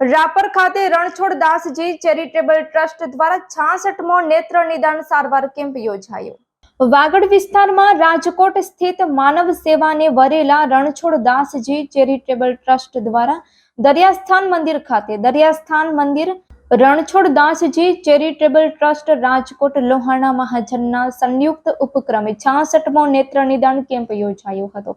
રાપર ખાતે Ranchhod Dasji charitable trust દ્વારા છાસઠમો નેત્ર નિદાન સારવાર કેમ્પ યોજાયો. વાગડ વિસ્તારમાં રાજકોટ સ્થિત માનવ સેવાને વરેલા રણછોડ દાસજી ચેરિટેબલ ટ્રસ્ટ દ્વારા દરિયાસ્થાન મંદિર ખાતે, દરિયાસ્થાન મંદિર રણછોડ દાસજી ચેરિટેબલ ટ્રસ્ટ રાજકોટ લોહાણા મહાજનના સંયુક્ત ઉપક્રમે છાસઠમો નેત્ર નિદાન કેમ્પ યોજાયો હતો.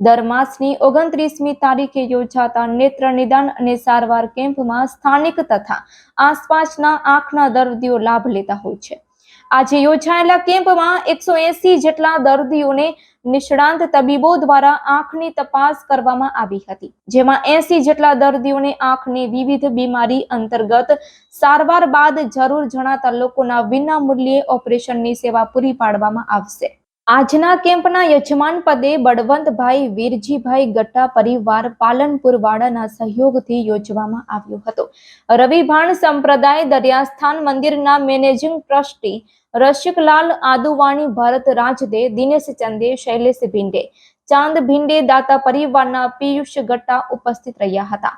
દર માસની ઓગણત્રીસમી તારીખે યોજાતા નેત્ર નિદાન અને સારવાર કેમ્પમાં સ્થાનિક તથા આસપાસના આંખના દર્દીઓ લાભ લેતા હોય છે. આજે યોજાયેલા કેમ્પમાં એકસો એસી જેટલા દર્દીઓને નિષ્ણાંત તબીબો દ્વારા આંખની તપાસ કરવામાં આવી હતી. જેમાં એસી જેટલા દર્દીઓને આંખની વિવિધ બીમારી અંતર્ગત સારવાર બાદ જરૂર જણાતા લોકોના વિના મૂલ્યે ઓપરેશનની સેવા પૂરી પાડવામાં આવશે. આજના કેમ્પના યજમાન પદે બળવંતભાઈ વીરજીભાઈ ગટ્ટા પરિવાર પાલનપુર વાડાના સહયોગથી યોજવામાં આવ્યો હતો. રવિભાણ સંપ્રદાય દરિયાસ્થાન મંદિરના મેનેજિંગ ટ્રસ્ટી રસિકલાલ આદુવાણી ભરત રાજદે દિનેશ ચંદે, શૈલેષ ભિંડે, ચાંદ ભિંડે, દાતા પરિવારના પિયુષ ગટ્ટા ઉપસ્થિત રહ્યા હતા.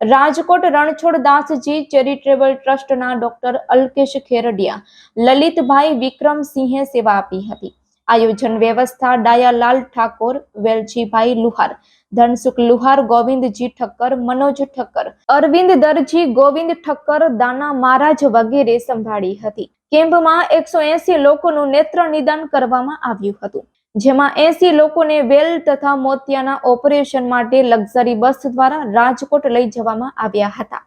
રાજકોટ રણછોડ દાસજી ચેરિટેબલ ટ્રસ્ટના ડોક્ટર અલ્કેશ ખેરડિયા, લલિતભાઈ વિક્રમસિંહે સેવા આપી હતી. આયોજન વ્યવસ્થા ડાયાલાલ ઠાકોર, વેલજીભાઈ લુહાર, ધનસુખ લુહાર, ગોવિંદજી ઠક્કર, મનોજ ઠક્કર, અરવિંદ દરજી, ગોવિંદ ઠક્કર, દાના મહારાજ વગેરે સંભાળી હતી. કેમ્પમાં એકસો એસી લોકોનું નેત્ર નિદાન કરવામાં આવ્યું હતું. જેમાં એસી લોકોને વેલ તથા મોતિયાના ઓપરેશન માટે લક્ઝરી બસ દ્વારા રાજકોટ લઈ જવામાં આવ્યા હતા.